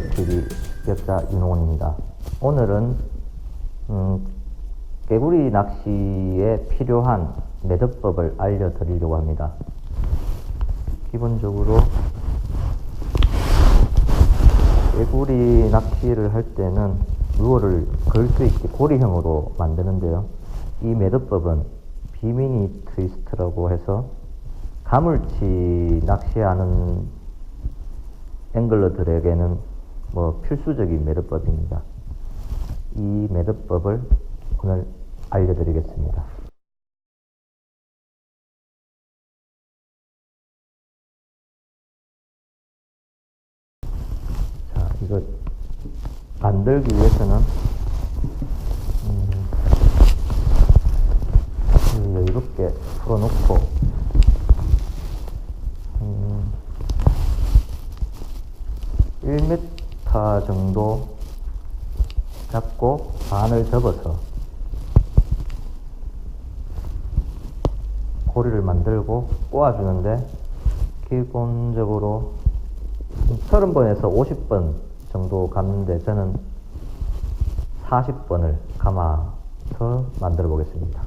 TV 습격자 윤홍원입니다. 오늘은 음, 개구리 낚시에 필요한 매듭법을 알려드리려고 합니다. 기본적으로 개구리 낚시를 할 때는 루어를 걸 수 있게 고리형으로 만드는데요. 이 매듭법은 비미니 트위스트라고 해서 가물치 낚시하는 앵글러들에게는 뭐 필수적인 매듭법입니다. 이 매듭법을 오늘 알려드리겠습니다. 자, 이거 만들기 위해서는 음, 이 여유롭게 풀어놓고 음, 1m 정도 잡고 반을 접어서 고리를 만들고 꼬아주는데 기본적으로 30번에서 50번 정도 감는데 저는 40번을 감아서 만들어 보겠습니다.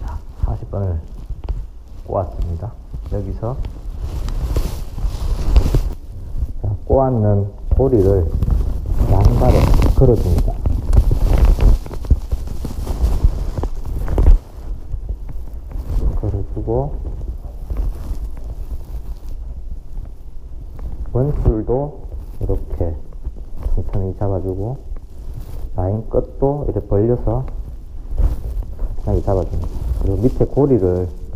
자, 40번을 꼬았습니다. 여기서 자, 꼬았는 고리를 양발에 걸어줍니다. 걸어주고 원줄도 이렇게 천천히 잡아주고 라인 끝도 이렇게 벌려서 편하게 잡아줍니다. 그리고 밑에 고리를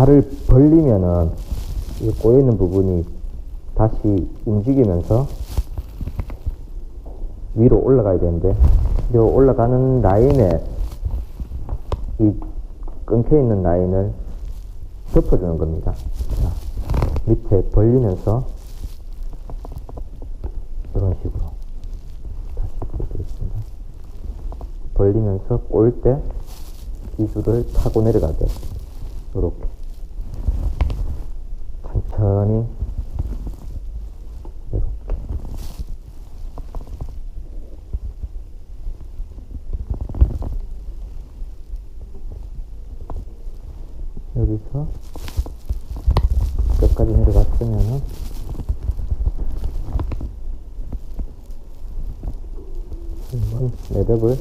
발을 벌리면은 이 꼬여있는 부분이 다시 움직이면서 위로 올라가야 되는데 이 올라가는 라인에 이 끊겨 있는 라인을 덮어주는 겁니다. 자, 밑에 벌리면서 이런 식으로 다시 보여드리겠습니다. 벌리면서 꼴 때 기술을 타고 내려가게 이렇게 천천히 이렇게 여기서 끝까지 내려갔으면은 한번 매듭을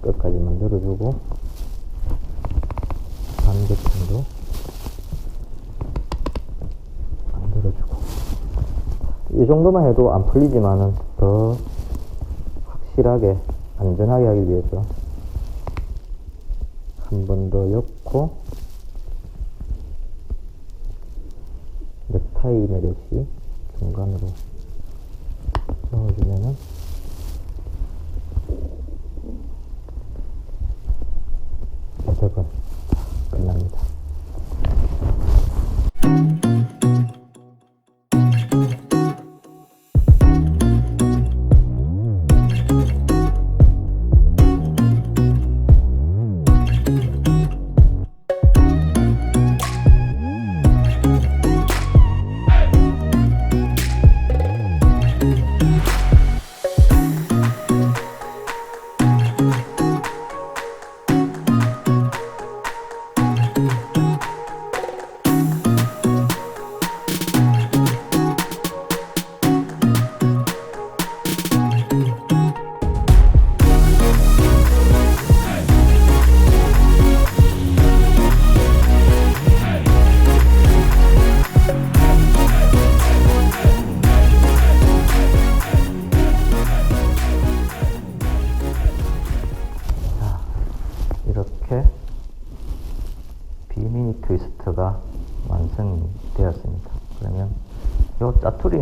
끝까지 만들어주고 반대편도 만들어주고. 이 정도만 해도 안 풀리지만은 더 확실하게 안전하게 하기 위해서 한 번 더 엮고 넥타이 매듯이 중간으로 넣어주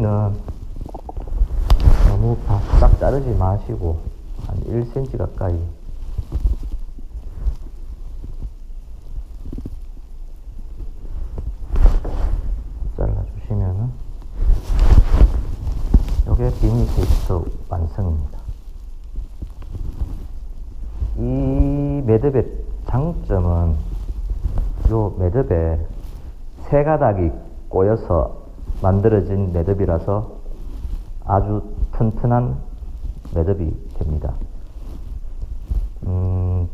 이 짜투리는 너무 바싹 자르지 마시고 한 1cm 가까이 잘라주시면은 이게 비미니 트위스트 완성입니다. 이 매듭의 장점은 요 매듭에 세 가닥이 꼬여서 만들어진 매듭이라서 아주 튼튼한 매듭이 됩니다. 음,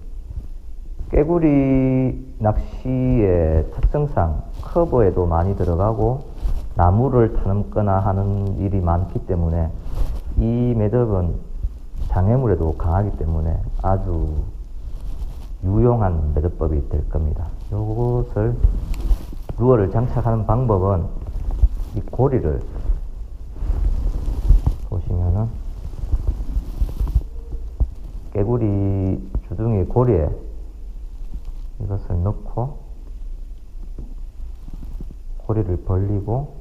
깨구리 낚시의 특성상 커버에도 많이 들어가고 나무를 타넘거나 하는 일이 많기 때문에 이 매듭은 장애물에도 강하기 때문에 아주 유용한 매듭법이 될 겁니다. 요것을 루어를 장착하는 방법은 이 고리를 보시면은 깨구리 주둥이 고리에 이것을 넣고 고리를 벌리고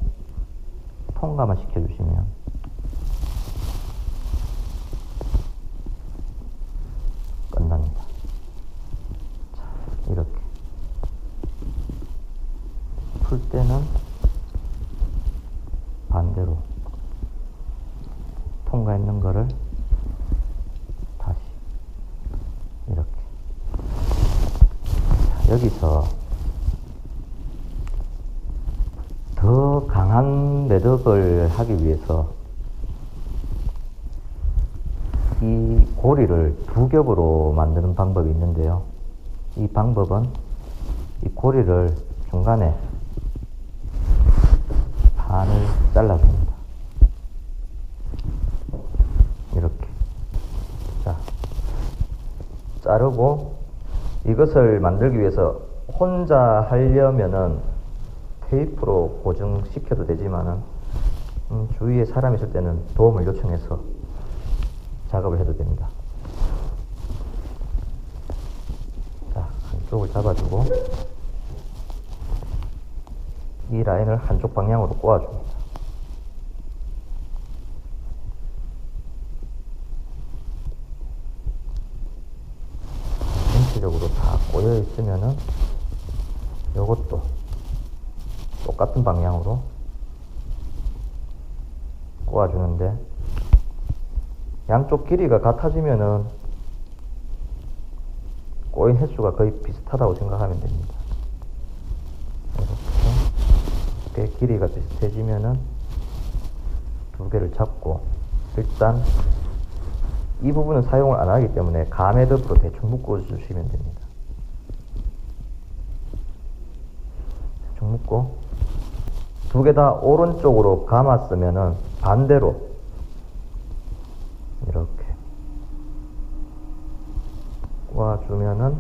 통과만 시켜주시면 끝납니다. 자, 이렇게 풀 때는 반대로 통과했는 거를 다시 이렇게 자, 여기서 더 강한 매듭을 하기 위해서 이 고리를 두 겹으로 만드는 방법이 있는데요. 이 방법은 이 고리를 중간에 반을 잘라줍니다. 이렇게. 자, 자르고 이것을 만들기 위해서 혼자 하려면은 테이프로 고정시켜도 되지만은 음, 주위에 사람이 있을 때는 도움을 요청해서 작업을 해도 됩니다. 자, 한쪽을 잡아주고 이 라인을 한쪽 방향으로 꼬아줍니다. 전체적으로 다 꼬여 있으면은 요것도 똑 같은 방향으로 꼬아주는데 양쪽 길이가 같아지면은 꼬인 횟수가 거의 비슷하다고 생각하면 됩니다. 이렇게 꽤 길이가 비슷해지면은 두 개를 잡고 일단 이 부분은 사용을 안 하기 때문에 가매듭으로 대충 묶어 주시면 됩니다. 대충 묶고 두 개 다 오른쪽으로 감았으면은 반대로 이렇게 꼬아주면은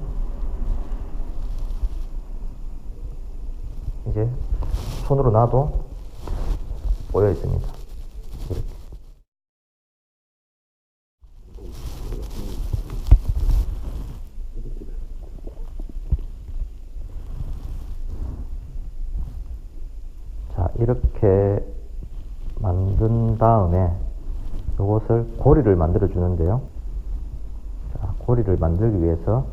이제 손으로 놔도 꼬여 있습니다. 이렇게. 자, 이렇게 만든 다음에 이것을 고리를 만들어 주는데요. 자, 고리를 만들기 위해서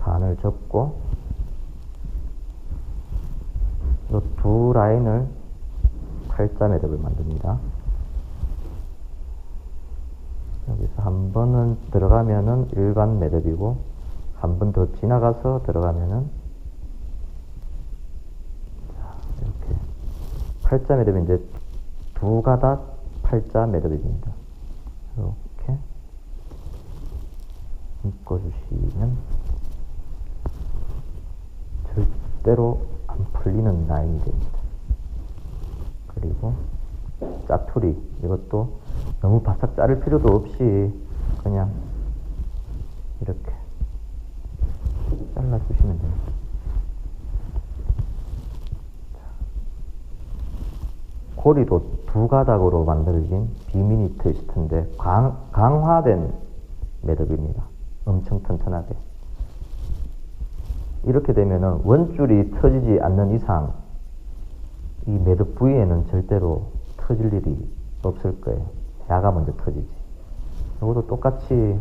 반을 접고 이두 라인을 팔자 매듭을 만듭니다. 여기서 한 번은 들어가면은 일반 매듭이고 한 번 더 지나가서 들어가면은 자, 이렇게 팔자 매듭인데 두 가닥 팔자 매듭입니다. 이렇게 묶어주시면 절대로 안 풀리는 라인이 됩니다. 그리고 짜투리 이것도 너무 바싹 자를 필요도 없이 그냥 이렇게 잘라주시면 됩니다. 고리도 두 가닥으로 만들어진 비미니 트위스트인데 강, 강화된 매듭입니다. 엄청 튼튼하게. 이렇게 되면은 원줄이 터지지 않는 이상 이 매듭 부위에는 절대로 터질 일이 없을 거예요. 야가 먼저 터지지. 이것도 똑같이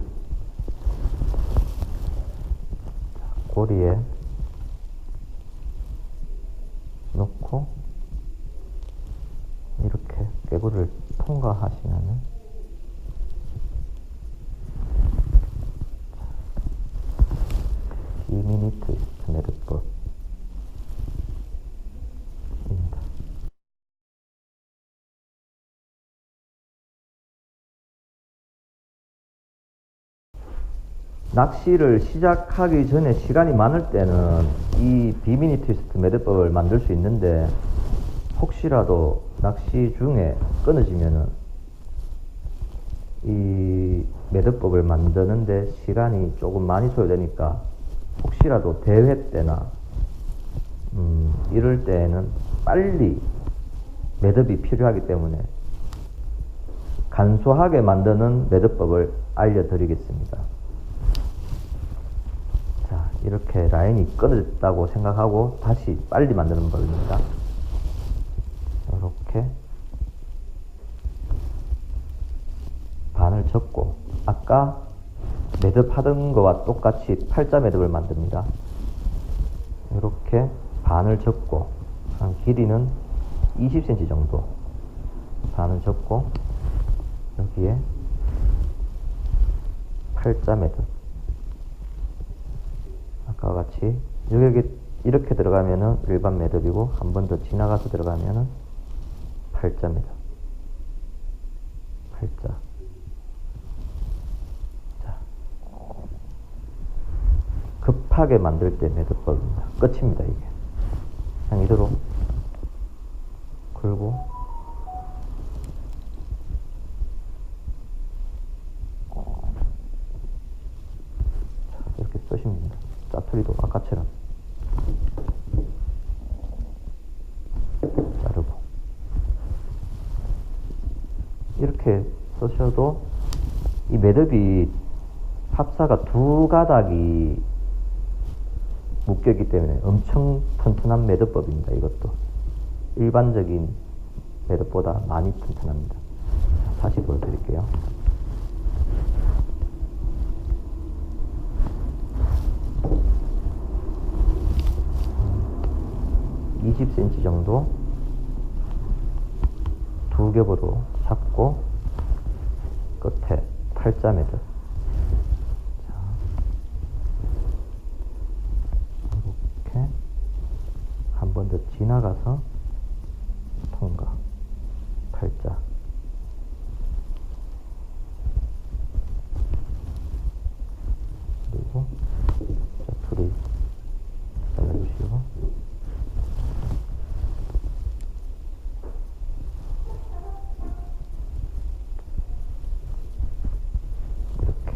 고리에 놓고 이렇게 깨구를 통과하시면은 비미니 트위스트 매듭법입니다. 낚시를 시작하기 전에 시간이 많을 때는 이 비미니 트위스트 매듭법을 만들 수 있는데 혹시라도 낚시 중에 끊어지면은 이 매듭법을 만드는데 시간이 조금 많이 소요되니까 혹시라도 대회 때나 음, 이럴 때에는 빨리 매듭이 필요하기 때문에 간소하게 만드는 매듭법을 알려드리겠습니다. 자, 이렇게 라인이 끊어졌다고 생각하고 다시 빨리 만드는 법입니다. 이렇게 반을 접고 아까 매듭 하던 거와 똑같이 팔자 매듭을 만듭니다. 이렇게 반을 접고 한 길이는 20cm 정도 반을 접고 여기에 팔자 매듭. 아까와 같이 여기 이렇게 들어가면은 일반 매듭이고 한 번 더 지나가서 들어가면은 팔자 매듭. 팔자 자 급하게 만들 때 매듭법입니다. 끝입니다 이게. 그냥 이대로 걸고 자, 이렇게 쓰시면 됩니다. 짜투리도 아까처럼 자르고 이렇게 쓰셔도 이 매듭이 합사가 두 가닥이 묶여있기 때문에 엄청 튼튼한 매듭법입니다. 이것도 일반적인 매듭보다 많이 튼튼합니다. 자, 다시 보여드릴게요. 20cm 정도 두 겹으로 잡고 끝에 팔자 매듭 자, 이렇게 더 지나가서 통과 팔자 그리고 자투리 잘라주시고 이렇게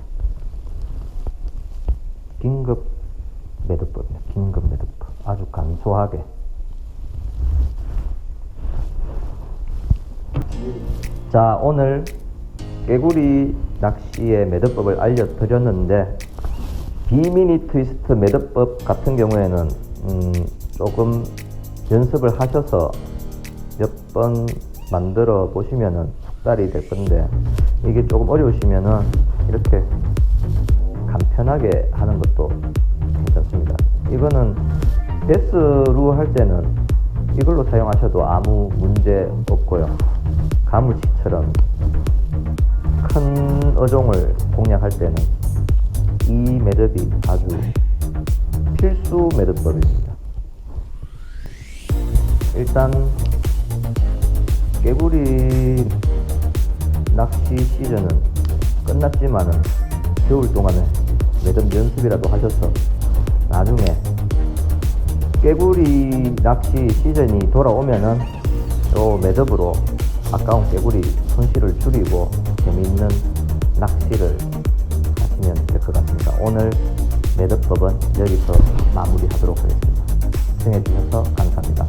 긴급 매듭법입니다. 긴급 매듭법. 아주 간소하게. 자, 오늘 깨구리 낚시의 매듭법을 알려드렸는데, 비미니 트위스트 매듭법 같은 경우에는, 음, 조금 연습을 하셔서 몇 번 만들어 보시면은 숙달이 될 건데, 이게 조금 어려우시면은, 이렇게 간편하게 하는 것도 괜찮습니다. 이거는 베스로 할 때는 이걸로 사용하셔도 아무 문제 없고요. 가물치처럼 큰 어종을 공략할 때는 이 매듭이 아주 필수 매듭법입니다. 일단 깨구리 낚시 시즌은 끝났지만은 겨울 동안에 매듭 연습이라도 하셔서 나중에 깨구리 낚시 시즌이 돌아오면은 요 매듭으로 아까운 깨구리 손실을 줄이고 재미있는 낚시를 하시면 될 것 같습니다. 오늘 매듭법은 여기서 마무리하도록 하겠습니다. 시청해주셔서 감사합니다.